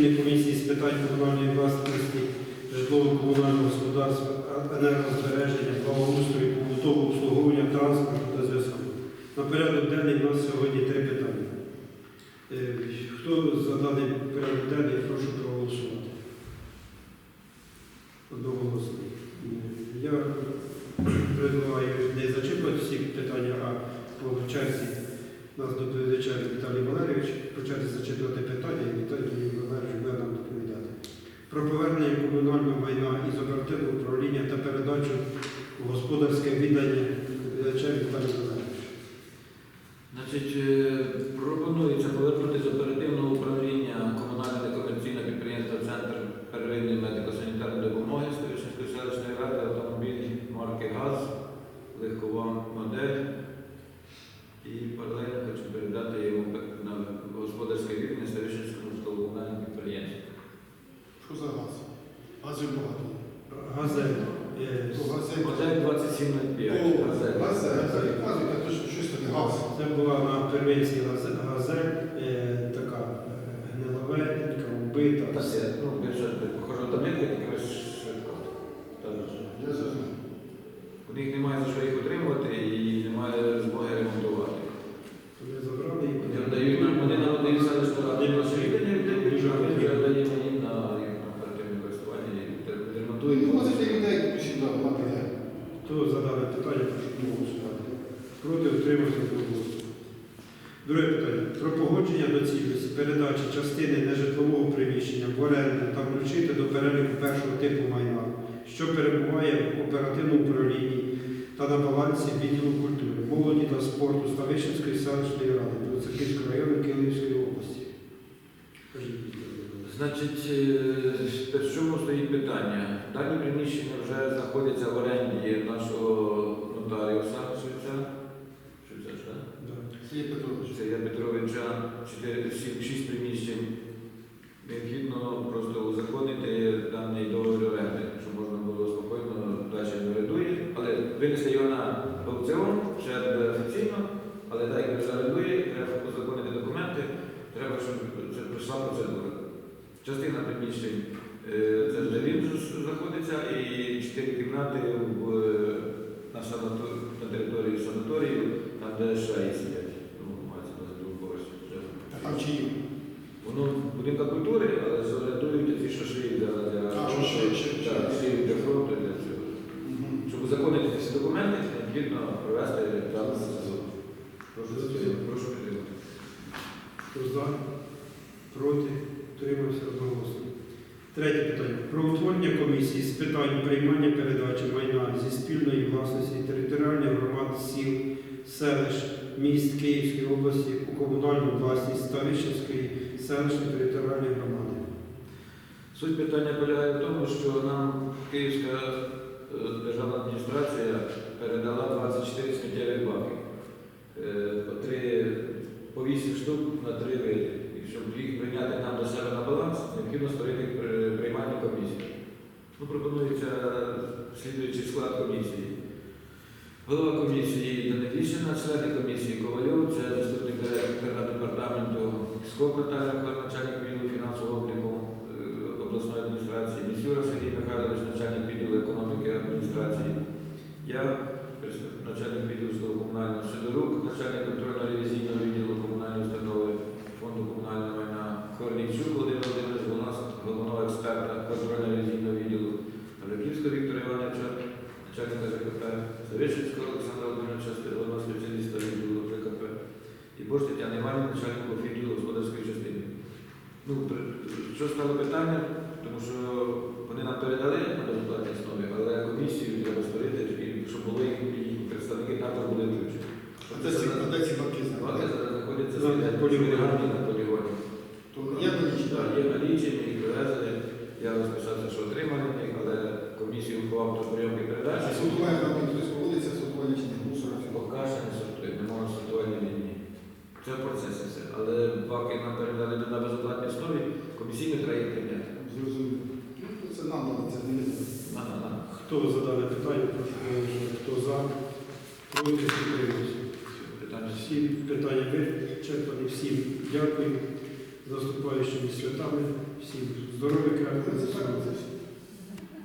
постійної комісії з питань комунальної власності, житлово-комунального господарства, енергозбереження, благоустрою, побутового обслуговування, транспорту та зв'язку. На порядок денний у нас сьогодні три питання. Е, Хто за даний порядок денний, прошу проголосувати. Одноголосно. Я предлагаю не зачитувати всі питання, а по черзі нас доповідача Віталій Валерійович, по черзі зачитувати питання і Віталій Валерійович. Про повернення комунального майна із оперативного управління та передачу в господарське віддання 75. Це була на Первинській газель, е, така е, гниловенька, вбита. Та все, ну, більше похоже на таблетки, тільки швидко. Там ж. У них немає за що їх отримувати. і прошу. Проти утримався голосу. Друге питання. Про погодження доцільності передачі частини нежитлового приміщення в оренду та включити до переліку першого типу майна, що перебуває в оперативному управлінні та на балансі відділу культури, молоді та спорту Ставищенської селищної ради Білоцерківського району Київської області. Значить, е, в чому стоїть питання? Дані приміщення вже знаходяться в оренді нашого Швеця. Швеця, ж, так? Да. Сергій Петрович. Це Петровича 6 приміщень. Необхідно просто узаконити даний договір оренди, щоб можна було спокійно далі не орендує, але винести його на аукціон, ще буде офіційно, але так як вже орендує, треба узаконити документи, треба, щоб це пройшла процедура. Частина приміщень е, це де він знаходиться, і чотири кімнати в, е, на, санатор- на території санаторію, там де шаї сидять. Ну, мається на другому поверсі. А там чи є? Воно будинка культури, але зорієнтують ті, що шиють для, для, А, що шиють, шиють, Так, шиють для фронту і для цього. Мгм. Щоб узаконити всі документи, необхідно провести дану сезон. Прошу підтримати. Прошу підтримати. Хто за? Проти? Утримався одноголосно. Третє питання. Про утворення комісії з питань приймання передачі майна зі спільної власності територіальних громад сіл, селищ, міст Київської області у комунальну власність Ставищенської селищної територіальної громади. Суть питання полягає в тому, що нам Київська е, державна адміністрація передала 24 сміттєві баки. Е, По, три, по 8 штук на три види. І щоб їх прийняти нам до себе на баланс, необхідно створити при- приймальну комісію. Ну, пропонується слідуючий склад комісії. Голова комісії Даниліщина, члени комісії Ковальов, це заступник директора департаменту СКОП Наталя начальник відділу фінансового обліку е, обласної адміністрації, Місюра Сергій Михайлович, начальник відділу економіки адміністрації, я, начальник відділу житлово-комунального Сидорук, начальник контрольно-ревізійного відділу начальника ЖКП, Завищенського Олександра Володимировича, головного спеціаліста відділу ЖКП, і Бош Тетяна Іванівна, начальнику відділу господарської частини. Ну, що стало питанням, тому що вони нам передали на безоплатній основі, але комісію треба створити, щоб були їхні представники також були включені. Де ці, Вони знаходяться? зараз знаходяться На на полігоні. полігоні. на полігоні. То я не Так, читаю. Є налічені, їх привезли. Я розписався, що отримали їх, але комісію прийомки передачі. Сортування там хтось проводиться, сортування чи ні? Мусор. Поки ще не сортує, немає лінії. Це в процесі все. Але баки нам передали на безоплатній основі, комісійно треба їх прийняти. Зрозумів. Ну, Це нам надо, це не ми. Хто за дане питання, прошу. Хто за? Проти? Утримався. Питання всі. Питання вичерпані. Всім дякую з наступаючими святами. Всім здоров'я, так, це